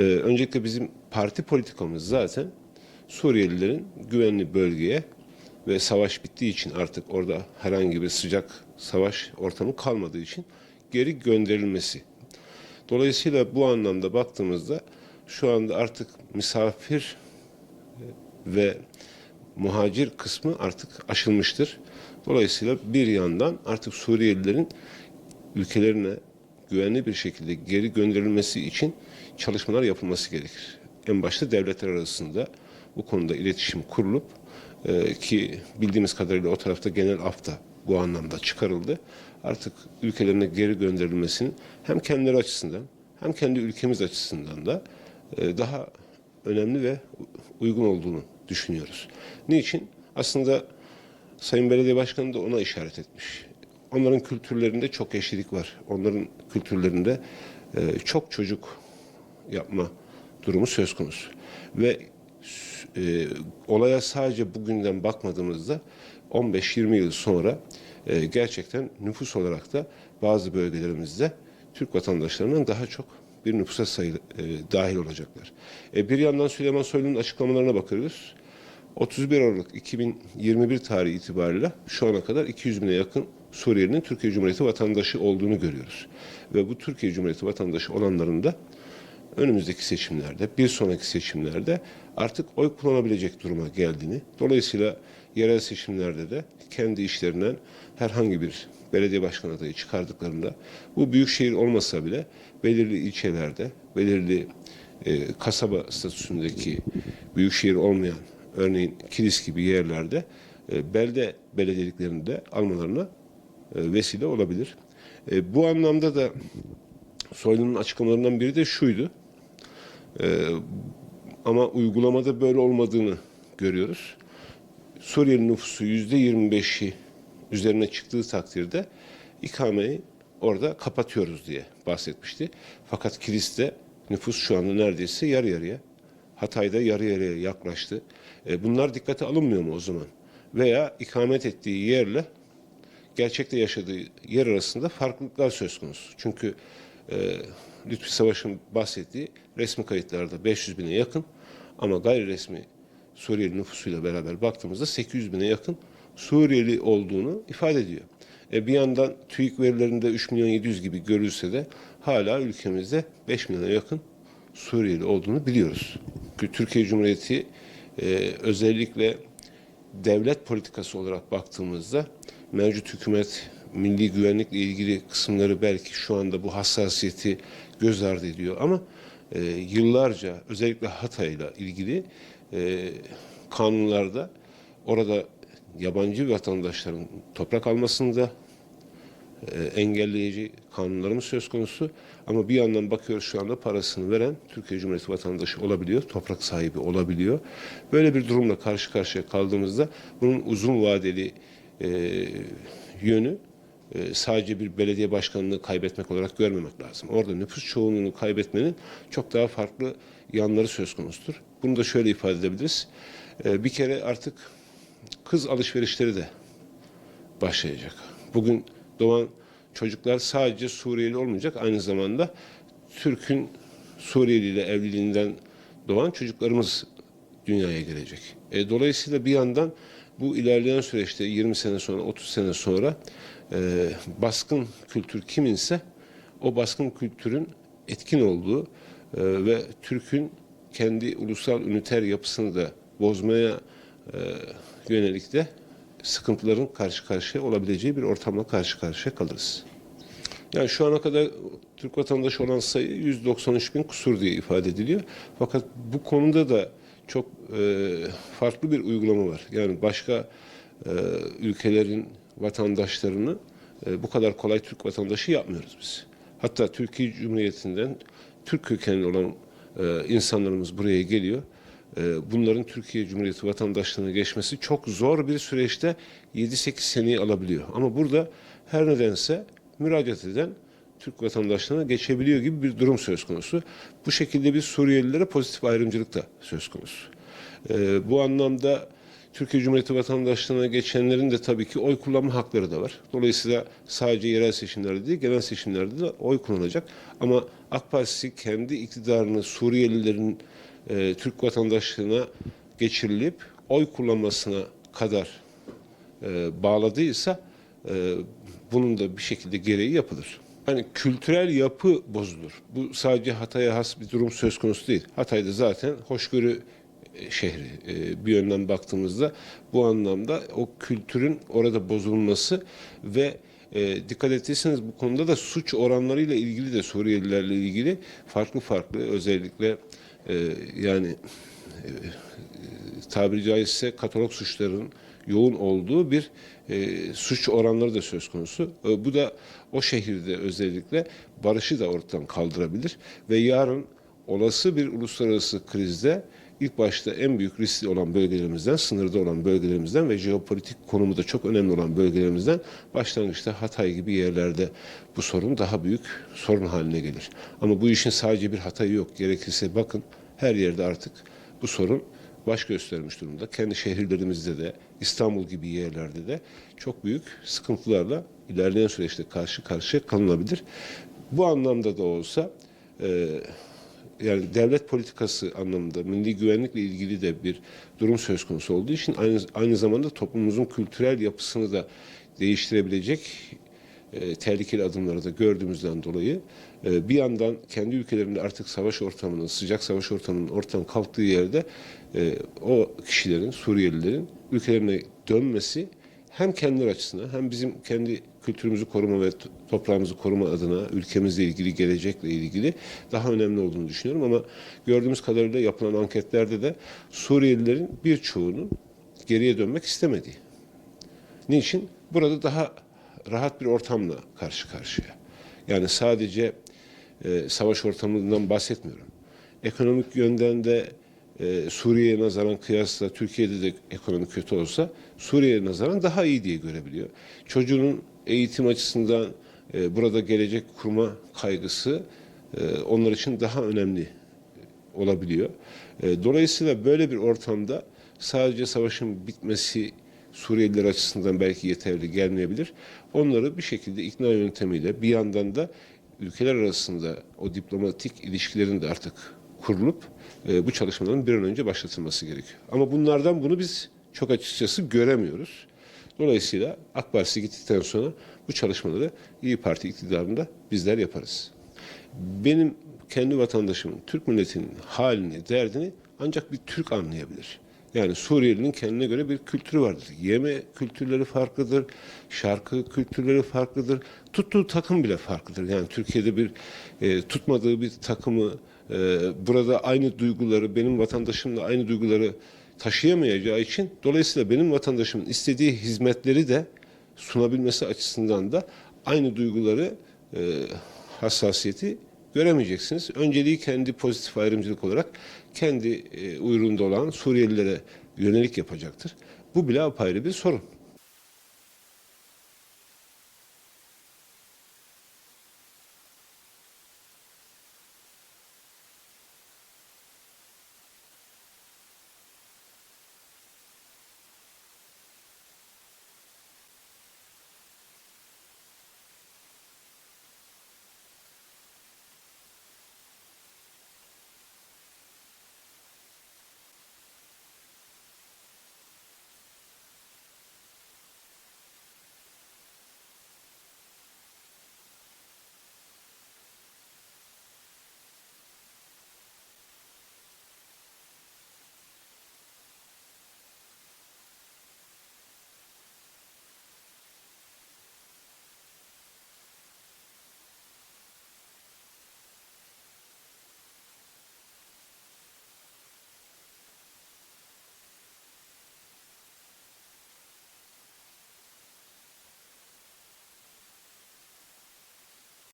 Ee, öncelikle bizim parti politikamız zaten Suriyelilerin güvenli bölgeye ve savaş bittiği için artık orada herhangi bir sıcak savaş ortamı kalmadığı için geri gönderilmesi. Dolayısıyla bu anlamda baktığımızda şu anda artık misafir ve muhacir kısmı artık aşılmıştır. Dolayısıyla bir yandan artık Suriyelilerin ülkelerine güvenli bir şekilde geri gönderilmesi için çalışmalar yapılması gerekir. En başta devletler arasında bu konuda iletişim kurulup e, ki bildiğimiz kadarıyla o tarafta genel af da bu anlamda çıkarıldı. Artık ülkelerine geri gönderilmesinin hem kendileri açısından hem kendi ülkemiz açısından da e, daha önemli ve uygun olduğunu düşünüyoruz. Niçin? Aslında Sayın Belediye Başkanı da ona işaret etmiş. Onların kültürlerinde çok eşlilik var. Onların kültürlerinde e, çok çocuk yapma durumu söz konusu. Ve e, olaya sadece bugünden bakmadığımızda 15-20 yıl sonra e, gerçekten nüfus olarak da bazı bölgelerimizde Türk vatandaşlarının daha çok bir nüfusa sayı, e, dahil olacaklar. E, bir yandan Süleyman Soylu'nun açıklamalarına bakıyoruz. 31 Aralık 2021 tarihi itibariyle şu ana kadar 200 bine yakın Suriyelinin Türkiye Cumhuriyeti vatandaşı olduğunu görüyoruz. Ve bu Türkiye Cumhuriyeti vatandaşı olanların da önümüzdeki seçimlerde, bir sonraki seçimlerde artık oy kullanabilecek duruma geldiğini, dolayısıyla yerel seçimlerde de kendi işlerinden herhangi bir belediye başkan adayı çıkardıklarında bu büyük şehir olmasa bile belirli ilçelerde, belirli e, kasaba statüsündeki büyük şehir olmayan örneğin Kilis gibi yerlerde e, belde belediyeliklerinde almalarına vesile olabilir. E, bu anlamda da Soylu'nun açıklamalarından biri de şuydu. E, ama uygulamada böyle olmadığını görüyoruz. Suriyeli nüfusu yüzde 25'i üzerine çıktığı takdirde ikameyi orada kapatıyoruz diye bahsetmişti. Fakat Kilis'te nüfus şu anda neredeyse yarı yarıya. Hatay'da yarı yarıya yaklaştı. E, bunlar dikkate alınmıyor mu o zaman? Veya ikamet ettiği yerle gerçekte yaşadığı yer arasında farklılıklar söz konusu. Çünkü e, Lütfi Savaş'ın bahsettiği resmi kayıtlarda 500 bine yakın ama gayri resmi Suriyeli nüfusuyla beraber baktığımızda 800 bine yakın Suriyeli olduğunu ifade ediyor. E, bir yandan TÜİK verilerinde 3 milyon 700 gibi görülse de hala ülkemizde 5 milyona yakın Suriyeli olduğunu biliyoruz. Türkiye Cumhuriyeti e, özellikle devlet politikası olarak baktığımızda mevcut hükümet milli güvenlikle ilgili kısımları belki şu anda bu hassasiyeti göz ardı ediyor ama e, yıllarca özellikle Hatay'la ilgili e, kanunlarda orada yabancı vatandaşların toprak almasında e, engelleyici kanunlarımız söz konusu. Ama bir yandan bakıyoruz şu anda parasını veren Türkiye Cumhuriyeti vatandaşı olabiliyor, toprak sahibi olabiliyor. Böyle bir durumla karşı karşıya kaldığımızda bunun uzun vadeli yönü e, sadece bir belediye başkanlığı kaybetmek olarak görmemek lazım. Orada nüfus çoğunluğunu kaybetmenin çok daha farklı yanları söz konusudur. Bunu da şöyle ifade edebiliriz. E, bir kere artık kız alışverişleri de başlayacak. Bugün doğan çocuklar sadece Suriyeli olmayacak. Aynı zamanda Türk'ün Suriyeli ile evliliğinden doğan çocuklarımız dünyaya gelecek. E, dolayısıyla bir yandan bu ilerleyen süreçte 20 sene sonra, 30 sene sonra e, baskın kültür kiminse o baskın kültürün etkin olduğu e, ve Türk'ün kendi ulusal üniter yapısını da bozmaya e, yönelik de sıkıntıların karşı karşıya olabileceği bir ortamla karşı karşıya kalırız. Yani şu ana kadar Türk vatandaşı olan sayı 193 bin kusur diye ifade ediliyor. Fakat bu konuda da çok e, farklı bir uygulama var. Yani başka e, ülkelerin vatandaşlarını e, bu kadar kolay Türk vatandaşı yapmıyoruz biz. Hatta Türkiye Cumhuriyeti'nden Türk kökenli olan e, insanlarımız buraya geliyor. E, bunların Türkiye Cumhuriyeti vatandaşlığına geçmesi çok zor bir süreçte 7-8 seneyi alabiliyor. Ama burada her nedense müracaat eden Türk vatandaşlığına geçebiliyor gibi bir durum söz konusu. Bu şekilde bir Suriyelilere pozitif ayrımcılık da söz konusu. Ee, bu anlamda Türkiye Cumhuriyeti vatandaşlığına geçenlerin de tabii ki oy kullanma hakları da var. Dolayısıyla sadece yerel seçimlerde değil, genel seçimlerde de oy kullanacak. Ama AK Partisi kendi iktidarını Suriyelilerin e, Türk vatandaşlığına geçirilip oy kullanmasına kadar e, bağladıysa e, bunun da bir şekilde gereği yapılır. Yani kültürel yapı bozulur. Bu sadece Hatay'a has bir durum söz konusu değil. Hatay'da zaten hoşgörü e, şehri E, bir yönden baktığımızda bu anlamda o kültürün orada bozulması ve e, dikkat ettiyseniz bu konuda da suç oranlarıyla ilgili de Suriyelilerle ilgili farklı farklı özellikle e, yani tabiri caizse katalog suçların yoğun olduğu bir e, suç oranları da söz konusu. E, bu da o şehirde özellikle barışı da ortadan kaldırabilir ve yarın olası bir uluslararası krizde ilk başta en büyük riskli olan bölgelerimizden, sınırda olan bölgelerimizden ve jeopolitik konumu da çok önemli olan bölgelerimizden başlangıçta Hatay gibi yerlerde bu sorun daha büyük sorun haline gelir. Ama bu işin sadece bir Hatay'ı yok. Gerekirse bakın her yerde artık bu sorun baş göstermiş durumda. Kendi şehirlerimizde de İstanbul gibi yerlerde de çok büyük sıkıntılarla ilerleyen süreçte karşı karşıya kalınabilir. Bu anlamda da olsa e, yani devlet politikası anlamında milli güvenlikle ilgili de bir durum söz konusu olduğu için aynı, aynı zamanda toplumumuzun kültürel yapısını da değiştirebilecek e, tehlikeli adımları da gördüğümüzden dolayı e, bir yandan kendi ülkelerinde artık savaş ortamının, sıcak savaş ortamının ortadan kalktığı yerde e, o kişilerin, Suriyelilerin ülkelerine dönmesi hem kendileri açısından hem bizim kendi kültürümüzü koruma ve toprağımızı koruma adına ülkemizle ilgili, gelecekle ilgili daha önemli olduğunu düşünüyorum. Ama gördüğümüz kadarıyla yapılan anketlerde de Suriyelilerin birçoğunun geriye dönmek istemediği. Niçin? Burada daha rahat bir ortamla karşı karşıya. Yani sadece e, savaş ortamından bahsetmiyorum. Ekonomik yönden de e, Suriye'ye nazaran kıyasla Türkiye'de de ekonomi kötü olsa Suriye'ye nazaran daha iyi diye görebiliyor. Çocuğunun eğitim açısından e, burada gelecek kurma kaygısı e, onlar için daha önemli olabiliyor. E, dolayısıyla böyle bir ortamda sadece savaşın bitmesi Suriyeliler açısından belki yeterli gelmeyebilir. Onları bir şekilde ikna yöntemiyle bir yandan da ülkeler arasında o diplomatik ilişkilerin de artık kurulup e, bu çalışmaların bir an önce başlatılması gerekiyor. Ama bunlardan bunu biz çok açıkçası göremiyoruz. Dolayısıyla AK Partisi gittikten sonra bu çalışmaları İyi Parti iktidarında bizler yaparız. Benim kendi vatandaşımın, Türk milletinin halini, derdini ancak bir Türk anlayabilir. Yani Suriyelinin kendine göre bir kültürü vardır. Yeme kültürleri farklıdır, şarkı kültürleri farklıdır, tuttuğu takım bile farklıdır. Yani Türkiye'de bir e, tutmadığı bir takımı e, burada aynı duyguları, benim vatandaşımla aynı duyguları taşıyamayacağı için dolayısıyla benim vatandaşımın istediği hizmetleri de sunabilmesi açısından da aynı duyguları, e, hassasiyeti göremeyeceksiniz. Önceliği kendi pozitif ayrımcılık olarak kendi e, uyruğunda olan Suriyelilere yönelik yapacaktır. Bu bile apayrı bir sorun.